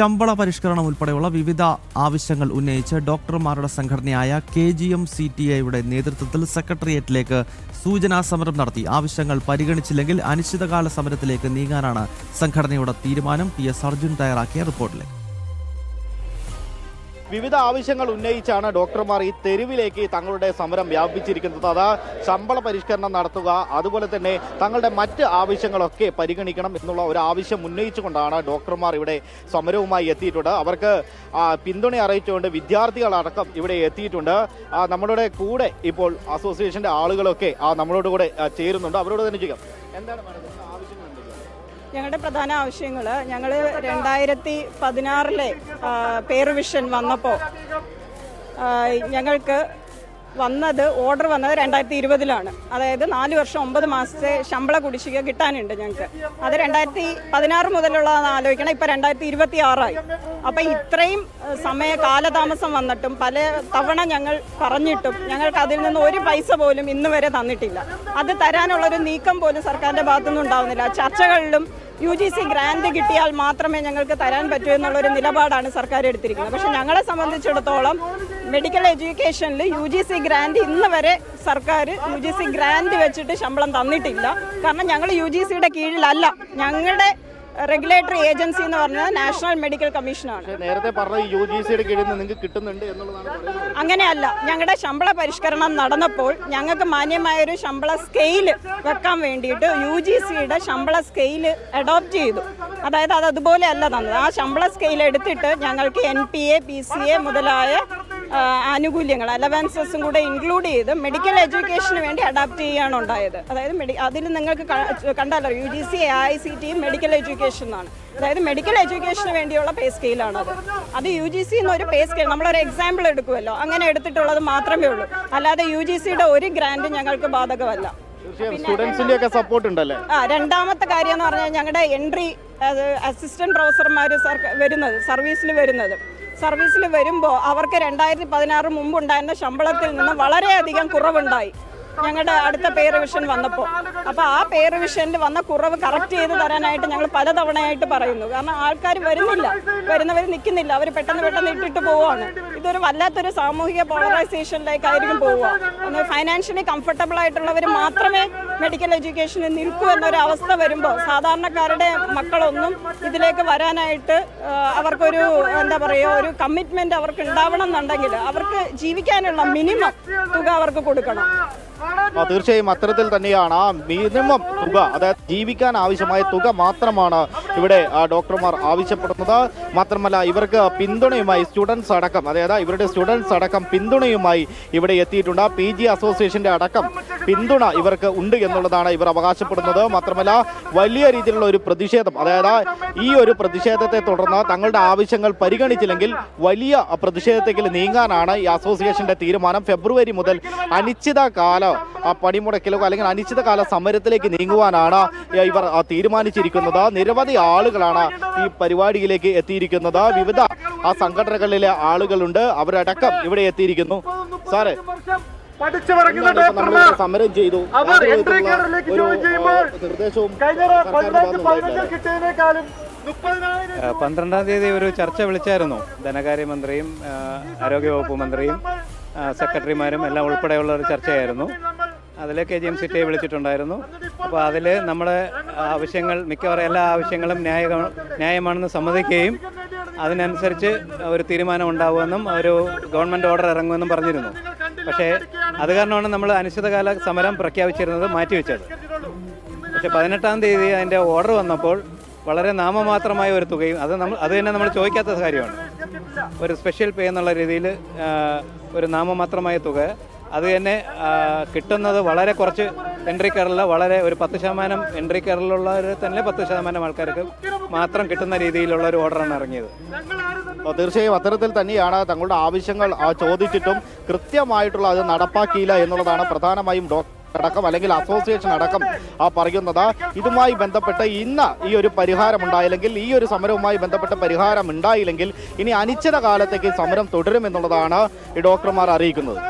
ശമ്പള പരിഷ്കരണം ഉൾപ്പെടെയുള്ള വിവിധ ആവശ്യങ്ങൾ ഉന്നയിച്ച് ഡോക്ടർമാരുടെ സംഘടനയായ K G M C T ഐയുടെ നേതൃത്വത്തിൽ സെക്രട്ടേറിയറ്റിലേക്ക് സൂചനാ സമരം നടത്തി. ആവശ്യങ്ങൾ പരിഗണിച്ചില്ലെങ്കിൽ അനിശ്ചിതകാല സമരത്തിലേക്ക് നീങ്ങാനാണ് സംഘടനയുടെ തീരുമാനം. പി എസ് അർജുൻ തയ്യാറാക്കിയ റിപ്പോർട്ടിലേക്ക്. വിവിധ ആവശ്യങ്ങൾ ഉന്നയിച്ചാണ് ഡോക്ടർമാർ ഈ തെരുവിലേക്ക് തങ്ങളുടെ സമരം വ്യാപിച്ചിരിക്കുന്നത് അത് ശമ്പള പരിഷ്കരണം നടത്തുക അതുപോലെ തന്നെ തങ്ങളുടെ മറ്റ് ആവശ്യങ്ങളൊക്കെ പരിഗണിക്കണം എന്നുള്ള ഒരു ആവശ്യം ഉന്നയിച്ചുകൊണ്ടാണ് ഡോക്ടർമാർ ഇവിടെ സമരവുമായി എത്തിയിട്ടുണ്ട്. അവർക്ക് പിന്തുണ അറിയിച്ചുകൊണ്ട് വിദ്യാർത്ഥികളടക്കം ഇവിടെ എത്തിയിട്ടുണ്ട്. നമ്മളുടെ കൂടെ ഇപ്പോൾ അസോസിയേഷന്റെ ആളുകളൊക്കെ നമ്മളോട് കൂടെ ചേരുന്നുണ്ട്. അവരോട് തന്നെ ചെയ്യാം എന്താണ് ഞങ്ങളുടെ പ്രധാന ആവശ്യങ്ങൾ ഞങ്ങൾ രണ്ടായിരത്തി പതിനാറിലെ പേർവിഷൻ വന്നപ്പോൾ ഞങ്ങൾക്ക് വന്നത് ഓർഡർ വന്നത് രണ്ടായിരത്തി ഇരുപതിലാണ് അതായത് നാല് വർഷം ഒമ്പത് മാസത്തെ ശമ്പള കുടിശ്ശിക കിട്ടാനുണ്ട് ഞങ്ങൾക്ക്. അത് രണ്ടായിരത്തി പതിനാറ് മുതലുള്ളതെന്ന് ആലോചിക്കണം. ഇപ്പം രണ്ടായിരത്തി ഇരുപത്തി ആറായി അപ്പം ഇത്രയും സമയ കാലതാമസം വന്നിട്ടും പല തവണ ഞങ്ങൾ പറഞ്ഞിട്ടും ഞങ്ങൾക്ക് അതിൽ നിന്ന് ഒരു പൈസ പോലും ഇന്ന് വരെ തന്നിട്ടില്ല. അത് തരാനുള്ളൊരു നീക്കം പോലും സർക്കാരിന്റെ ഭാഗത്തുനിന്ന് ഉണ്ടാവുന്നില്ല ചർച്ചകളിലും യു ജി സി ഗ്രാൻഡ് കിട്ടിയാൽ മാത്രമേ ഞങ്ങൾക്ക് തരാൻ പറ്റൂ എന്നുള്ളൊരു നിലപാടാണ് സർക്കാർ എടുത്തിരിക്കുന്നത്. പക്ഷെ ഞങ്ങളെ സംബന്ധിച്ചിടത്തോളം മെഡിക്കൽ എഡ്യൂക്കേഷനിൽ യു ജി സി ഗ്രാൻഡ് ഇന്ന് വരെ സർക്കാർ യു ജി സി ഗ്രാൻഡ് വെച്ചിട്ട് ശമ്പളം തന്നിട്ടില്ല. കാരണം ഞങ്ങൾ യു ജി സിയുടെ കീഴിലല്ല. ഞങ്ങളുടെ റെഗുലേറ്ററി ഏജൻസി എന്ന് പറഞ്ഞത് നാഷണൽ മെഡിക്കൽ കമ്മീഷനാണ് നേരത്തെ പറഞ്ഞ യു ജി സിയുടെ കീഴിൽ നിന്ന് നിങ്ങൾക്ക് കിട്ടുന്നുണ്ട് എന്നുള്ളതാണ് അങ്ങനെയല്ല ഞങ്ങളുടെ ശമ്പള പരിഷ്കരണം നടന്നപ്പോൾ ഞങ്ങൾക്ക് മാന്യമായൊരു ശമ്പള സ്കെയിൽ വെക്കാൻ വേണ്ടിയിട്ട് യു ജി സിയുടെ ശമ്പള സ്കെയിൽ അഡോപ്റ്റ് ചെയ്തു. അതായത് അത് അതുപോലെ അല്ല തന്നത്. ആ ശമ്പള സ്കെയിൽ എടുത്തിട്ട് ഞങ്ങൾക്ക് N P A P C A മുതലായ ആനുകൂല്യങ്ങൾ അലവൻസസും കൂടെ ഇൻക്ലൂഡ് ചെയ്ത് മെഡിക്കൽ എഡ്യൂക്കേഷന് വേണ്ടി അഡാപ്റ്റ് ചെയ്യുകയാണ് ഉണ്ടായത്. അതായത് മെഡി അതിൽ നിങ്ങൾക്ക് കണ്ടാലോ കണ്ടല്ലോ U G C A I C ടിയും മെഡിക്കൽ എഡ്യൂക്കേഷൻ എന്നാണ് അതായത് മെഡിക്കൽ എഡ്യൂക്കേഷന് വേണ്ടിയുള്ള പേ സ്കെയിലാണത് അത് യു ജി സി എന്നൊരു പേ സ്കെയിൽ നമ്മളൊരു എക്സാമ്പിൾ എടുക്കുമല്ലോ. അങ്ങനെ എടുത്തിട്ടുള്ളത് മാത്രമേ ഉള്ളൂ. അല്ലാതെ യു ജി സിയുടെ ഒരു ഗ്രാൻഡ് ഞങ്ങൾക്ക് ബാധകമല്ല. സ്റ്റുഡൻസിന്റെ ഒക്കെ സപ്പോർട്ട് ഉണ്ടല്ലേ? ആ രണ്ടാമത്തെ കാര്യം എന്ന് പറഞ്ഞാൽ ഞങ്ങളുടെ എൻട്രി അസിസ്റ്റന്റ് പ്രൊഫസർമാർ വരുന്നത് സർവീസിൽ വരുന്നത്. സർവീസിൽ വരുമ്പോൾ അവർക്ക് രണ്ടായിരത്തി പതിനാറ് മുമ്പ് ഉണ്ടായിരുന്ന ശമ്പളത്തിൽ നിന്ന് വളരെയധികം കുറവുണ്ടായി. ഞങ്ങളുടെ അടുത്ത പേ റിവിഷൻ വന്നപ്പോൾ. അപ്പോൾ ആ പേ റിവിഷനിൽ വന്ന കുറവ് കറക്റ്റ് ചെയ്ത് തരാനായിട്ട് ഞങ്ങൾ പലതവണയായിട്ട് പറയുന്നു. കാരണം ആൾക്കാർ വരുന്നില്ല. വരുന്നവർ നിൽക്കുന്നില്ല. അവർ പെട്ടെന്ന് പെട്ടെന്ന് ഇട്ടിട്ട് പോവുകയാണ്. ഇതൊരു വല്ലാത്തൊരു സാമൂഹിക പോളറൈസേഷനിലേക്കായിരിക്കും പോവുക. ഫൈനാൻഷ്യലി കംഫർട്ടബിൾ ആയിട്ടുള്ളവർ മാത്രമേ മെഡിക്കൽ എഡ്യൂക്കേഷന് നിൽക്കൂ എന്നൊരു അവസ്ഥ വരുമ്പോൾ സാധാരണക്കാരുടെ മക്കളൊന്നും ഇതിലേക്ക് വരാനായിട്ട് അവർക്കൊരു എന്താ പറയുക ഒരു കമ്മിറ്റ്മെന്റ് അവർക്ക് ഉണ്ടാവണം എന്നുണ്ടെങ്കിൽ അവർക്ക് ജീവിക്കാനുള്ള മിനിമം തുക അവർക്ക് കൊടുക്കണം. തീർച്ചയായും അത്തരത്തിൽ തന്നെയാണ് മിനിമം തുക അതായത് ജീവിക്കാൻ ആവശ്യമായ തുക മാത്രമാണ് ഇവിടെ ഡോക്ടർമാർ ആവശ്യപ്പെടുന്നത്. മാത്രമല്ല ഇവർക്ക് പിന്തുണയുമായി സ്റ്റുഡൻസ് അടക്കം അതായത് ഇവരുടെ സ്റ്റുഡൻസ് അടക്കം പിന്തുണയുമായി ഇവിടെ എത്തിയിട്ടുണ്ട്. പി ജി അസോസിയേഷന്റെ അടക്കം പിന്തുണ ഇവർക്ക് ഉണ്ട് എന്നുള്ളതാണ് ഇവർ അവകാശപ്പെടുന്നത്. മാത്രമല്ല വലിയ രീതിയിലുള്ള ഒരു പ്രതിഷേധം അതായത് ഈ ഒരു പ്രതിഷേധത്തെ തുടർന്ന് തങ്ങളുടെ ആവശ്യങ്ങൾ പരിഗണിച്ചില്ലെങ്കിൽ വലിയ പ്രതിഷേധത്തേക്ക് നീങ്ങാനാണ് ഈ അസോസിയേഷന്റെ തീരുമാനം. ഫെബ്രുവരി മുതൽ അനിശ്ചിതകാല പണിമുടക്കിലോ അല്ലെങ്കിൽ അനിശ്ചിതകാല സമരത്തിലേക്ക് നീങ്ങുവാനാണ് ഇവർ തീരുമാനിച്ചിരിക്കുന്നത്. നിരവധി ആളുകളാണ് ഈ പരിപാടിയിലേക്ക് എത്തിയിരിക്കുന്നത്. വിവിധ ആ സംഘടനകളിലെ ആളുകളുണ്ട്. അവരടക്കം ഇവിടെ എത്തിയിരിക്കുന്നു. സാറേ ഡോക്ടർമാർ. സമരം ചെയ്തു. അവർ എൻട്രി ചെയ്യുമ്പോൾ നിർദ്ദേശവും കഴിഞ്ഞ പതിനഞ്ച്. കിട്ടിയതിനേക്കാളും പന്ത്രണ്ടാം തീയതി ഒരു ചർച്ച വിളിച്ചായിരുന്നു. ധനകാര്യമന്ത്രിയും ആരോഗ്യവകുപ്പ് മന്ത്രിയും സെക്രട്ടറിമാരും എല്ലാം ഉൾപ്പെടെയുള്ള ഒരു ചർച്ചയായിരുന്നു. അതിൽ കെ ജി എം സി ടിയെ വിളിച്ചിട്ടുണ്ടായിരുന്നു. അപ്പോൾ അതിൽ നമ്മുടെ ആവശ്യങ്ങൾ മിക്കവാറും എല്ലാ ആവശ്യങ്ങളും ന്യായ ന്യായമാണെന്ന് സമ്മതിക്കുകയും അതിനനുസരിച്ച് ഒരു തീരുമാനം ഉണ്ടാവുമെന്നും ഒരു ഗവൺമെന്റ് ഓർഡർ ഇറങ്ങുമെന്നും പറഞ്ഞിരുന്നു. പക്ഷേ അത് കാരണമാണ് നമ്മൾ അനിശ്ചിതകാല സമരം പ്രഖ്യാപിച്ചിരുന്നത് മാറ്റിവെച്ചത്. പക്ഷേ പതിനെട്ടാം തീയതി അതിന്റെ ഓർഡർ വന്നപ്പോൾ വളരെ നാമമാത്രമായ ഒരു തുകയും അത് നമ്മൾ അത് തന്നെ നമ്മൾ ചോദിക്കാത്ത കാര്യമാണ്. ഒരു സ്പെഷ്യൽ പേ എന്നുള്ള രീതിയിൽ ഒരു നാമമാത്രമായ തുക അത് തന്നെ കിട്ടുന്നത് വളരെ കുറച്ച് എൻട്രി കയറിൽ വളരെ ഒരു പത്ത് ശതമാനം എൻട്രി കയറിലുള്ളവർ തന്നെ പത്ത് ശതമാനം ആൾക്കാർക്ക് മാത്രം കിട്ടുന്ന രീതിയിലുള്ള ഒരു ഓർഡറാണ് ഇറങ്ങിയത്. തീർച്ചയായും അത്തരത്തിൽ തന്നെയാണ് തങ്ങളുടെ ആവശ്യങ്ങൾ ചോദിച്ചിട്ടും കൃത്യമായിട്ടുള്ള അത് നടപ്പാക്കിയില്ല എന്നുള്ളതാണ് പ്രധാനമായും ഡോക്ടർ അടക്കം അല്ലെങ്കിൽ അസോസിയേഷൻ അടക്കം ആ പറയുന്നത്. ഇതുമായി ബന്ധപ്പെട്ട് ഇന്ന് ഈ ഒരു പരിഹാരം ഉണ്ടായില്ലെങ്കിൽ ഈ ഒരു സമരവുമായി ബന്ധപ്പെട്ട പരിഹാരം ഉണ്ടായില്ലെങ്കിൽ ഇനി അനിശ്ചിത കാലത്തേക്ക് സമരം തുടരുമെന്നുള്ളതാണ് ഈ ഡോക്ടർമാർ അറിയിക്കുന്നത്.